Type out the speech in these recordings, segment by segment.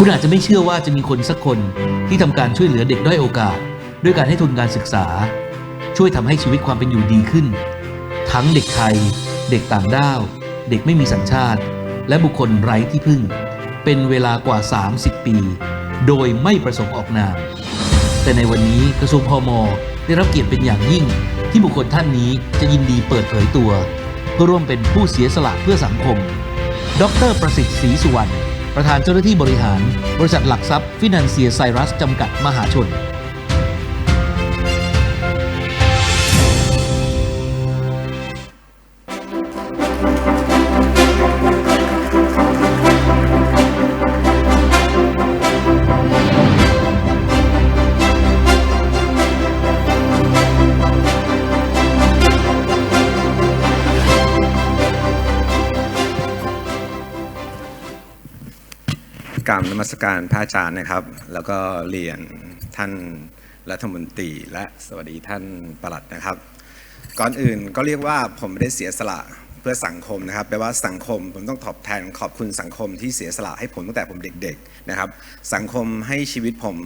คุณอาจจะไม่เชื่อว่าจะมีคนสักคนที่ทำการช่วยเหลือเด็กด้อยโอกาส ด้วยการให้ทุนการศึกษา ช่วยทำให้ชีวิตความเป็นอยู่ดีขึ้น ทั้งเด็กไทย เด็กต่างด้าว เด็กไม่มีสัญชาติ และบุคคลไร้ที่พึ่ง เป็นเวลากว่า 30 ปี โดยไม่ประสงค์ออกนาม แต่ในวันนี้กระทรวงพมได้รับเกียรติเป็นอย่างยิ่ง ที่บุคคลท่านนี้จะยินดีเปิดเผยตัวเพื่อร่วมเป็นผู้เสียสละเพื่อสังคม ดรประสิทธิ์ศรีสุวรรณ ประธานเจ้าหน้าที่บริหาร บริษัทหลักทรัพย์ฟินันเซียไซรัสจำกัดมหาชนกร นมัสการพระอาจารย์นะครับ แล้วก็เรียนท่านรัฐมนตรีและสวัสดีท่านประหลัดนะครับ ก่อนอื่นก็เรียกว่าผมไม่ได้เสียสละเพื่อสังคมนะครับแปลว่าสังคมผมต้องตอบแทนขอบคุณสังคมที่เสียสละให้ผมตั้งแต่ผมเด็กๆนะครับ สังคมให้ชีวิตผม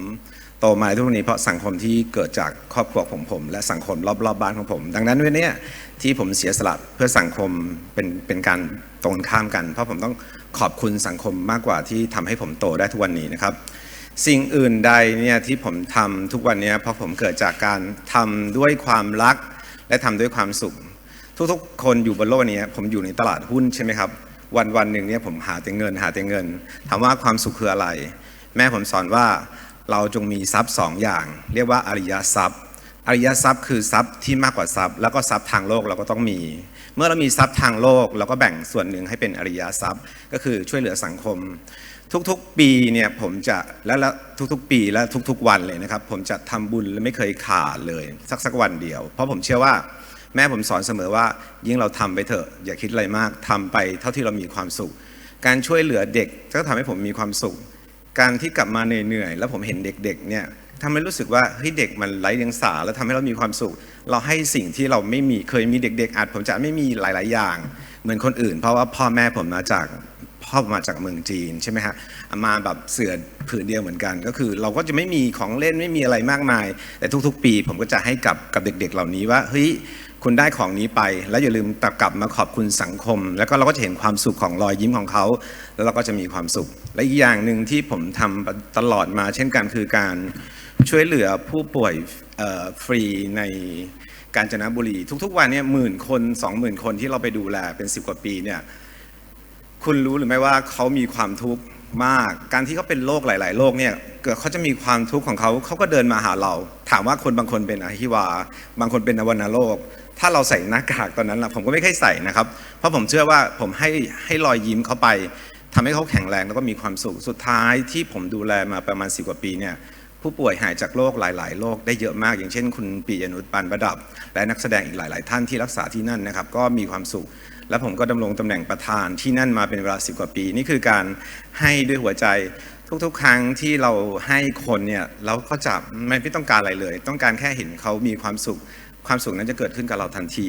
โตมาทุกวันนี้เพราะสังคมที่เกิดจากครอบครัวของผม และสังคมรอบๆบ้านของผม ดังนั้นวันนี้ที่ผมเสียสละเพื่อสังคมเป็นเป็นการตรงข้ามกัน เพราะผมต้องขอบคุณสังคมมากกว่าที่ทำให้ผมโตได้ทุกวันนี้นะครับ สิ่งอื่นใดเนี่ยที่ผมทำทุกวันนี้เพราะผมเกิดจากการทำด้วยความรัก และทำด้วยความสุข ทุกๆ คนอยู่บนโลกนี้ผมอยู่ในตลาดหุ้นใช่ไหมครับวันวันๆหนึ่งเนี่ยผมหาแต่เงินหาแต่เงิน ถามว่าความสุขคืออะไร แม่ผมสอนว่า เราจงมีทรัพย์สองอย่าง เรียกว่าอริยทรัพย์ อริยทรัพย์คือทรัพย์ที่มากกว่าทรัพย์ แล้วก็ทรัพย์ทางโลกเราก็ต้องมี เมื่อเรามีทรัพย์ทางโลก เราก็แบ่งส่วนหนึ่งให้เป็นอริยทรัพย์ ก็คือช่วยเหลือสังคม ทุกๆปีเนี่ยผมจะและและทุกๆ ปีและทุกๆ วันเลยนะครับ ผมจะทำบุญและไม่เคยขาดเลย สักสักวันเดียว เพราะผมเชื่อว่าแม่ผมสอนเสมอว่า ยิ่งเราทำไปเถอะ อย่าคิดอะไรมากทำไปเท่าที่เรามีความสุข การช่วยเหลือเด็กก็ทำให้ผมมีความสุข การที่กลับมาเหนื่อยๆแล้วผมเห็นเด็ก ๆ เนี่ยทำให้รู้สึกว่าเฮ้ยเด็กมันไร้เดียงสาแล้วทำให้เรามีความสุข เราให้สิ่งที่เราไม่มีเคยมีเด็ก ๆอาจผมจะไม่มีหลาย ๆ อย่าง เหมือนคนอื่น เพราะว่าพ่อแม่ผมมาจาก พ่อมาจากเมืองจีนใช่ไหมฮะมาแบบเสือผืนเดียวเหมือนกัน ก็คือเราก็จะไม่มีของเล่นไม่มีอะไรมากมาย แต่ทุกๆ ปี ผมก็จะให้กับกับเด็ก ๆ เหล่านี้ว่าเฮ้ยคุณได้ของนี้ไป แล้วอย่าลืมกลับมาขอบคุณสังคม แล้วก็เราก็จะเห็นความสุขของรอยยิ้มของเขา แล้วเราก็จะมีความสุข และอีกอย่างหนึ่งที่ผมทำตลอดมา เช่นกันคือการช่วยเหลือผู้ป่วยฟรีในกาญจนบุรี ทุกๆ วันเนี่ยหมื่นคนสองหมื่นคนที่เราไปดูแลเป็นสิบกว่าปีเนี่ย คุณรู้หรือไม่ว่าเขามีความทุกข์มาก การที่เขาเป็นโรคหลาย ๆ โรคเนี่ยเกิดเขาจะมีความทุกข์ของเขาเขาก็เดินมาหาเรา ถามว่าคนบางคนเป็นอหิวา บางคนเป็นอวัณโรค ถ้าเราใส่หน้ากากตอนนั้นละผมก็ไม่เคยใส่นะครับ เพราะผมเชื่อว่าผมให้ให้รอยยิ้มเขาไปทำให้เขาแข็งแรงแล้วก็มีความสุข สุดท้ายที่ผมดูแลมาประมาณสิกว่าปีเนี่ยผู้ป่วยหายจากโรคหลาย ๆ โรคได้เยอะมาก อย่างเช่น คุณปียนุชปานประดับ และนักแสดงอีกหลาย ๆ ท่านที่รักษาที่นั่นนะครับ ก็มีความสุข และผมก็ดำรงตำแหน่งประธานที่นั่นมาเป็นเวลาสิบกว่าปี นี่คือการให้ด้วยหัวใจทุกๆ ครั้งที่เราให้คนเนี่ยเราก็จะไม่ไม่ต้องการอะไรเลย ต้องการแค่เห็นเขามีความสุข ความสุขนั้นจะเกิดขึ้นกับเราทันที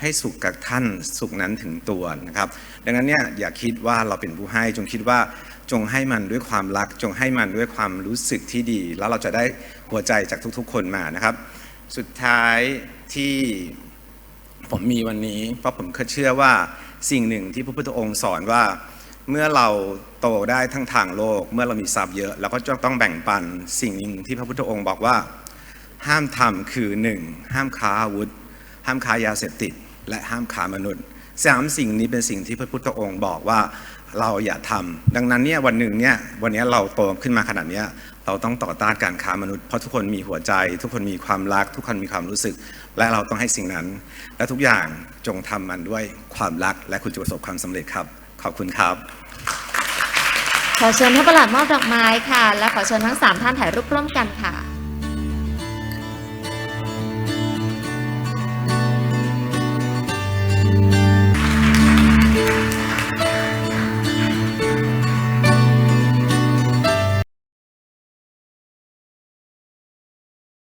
ให้สุขกับท่านสุขนั้นถึงตัวนะครับ ดังนั้นเนี่ยอย่าคิดว่าเราเป็นผู้ให้จงคิดว่าจงให้มันด้วยความรัก จงให้มันด้วยความรู้สึกที่ดี แล้วเราจะได้หัวใจจากทุกๆ คนมานะครับ สุดท้ายที่ ผมมีวันนี้ เพราะผมเชื่อว่าสิ่งหนึ่งที่พระพุทธองค์สอนว่า เมื่อเราโตได้ทั้งทางโลก เมื่อเรามีทรัพย์เยอะเราก็จะต้องแบ่งปันสิ่งหนึ่งที่พระพุทธองค์บอกว่า ห้ามทำคือหนึ่งห้ามค้าอาวุธ ห้ามค้ายาเสพติด และห้ามค้ามนุษย์สามสิ่งนี้เป็นสิ่งที่พระพุทธองค์บอกว่า เราอย่าทำดังนั้นเนี่ยวันหนึ่งเนี่ยวันนี้เราโตขึ้นมาขนาดเนี้ยเราต้องต่อต้านการค้ามนุษย์เพราะทุกคนมีหัวใจ ทุกคนมีความรัก ทุกคนมีความรู้สึก และเราต้องให้สิ่งนั้น และทุกอย่างจงทำมันด้วยความรัก และคุณจะประสบความสำเร็จครับ ขอบคุณครับ ขอเชิญท่านประหลัดมอบดอกไม้ค่ะ และขอเชิญทั้งสามท่านถ่ายรูปร่วมกันค่ะ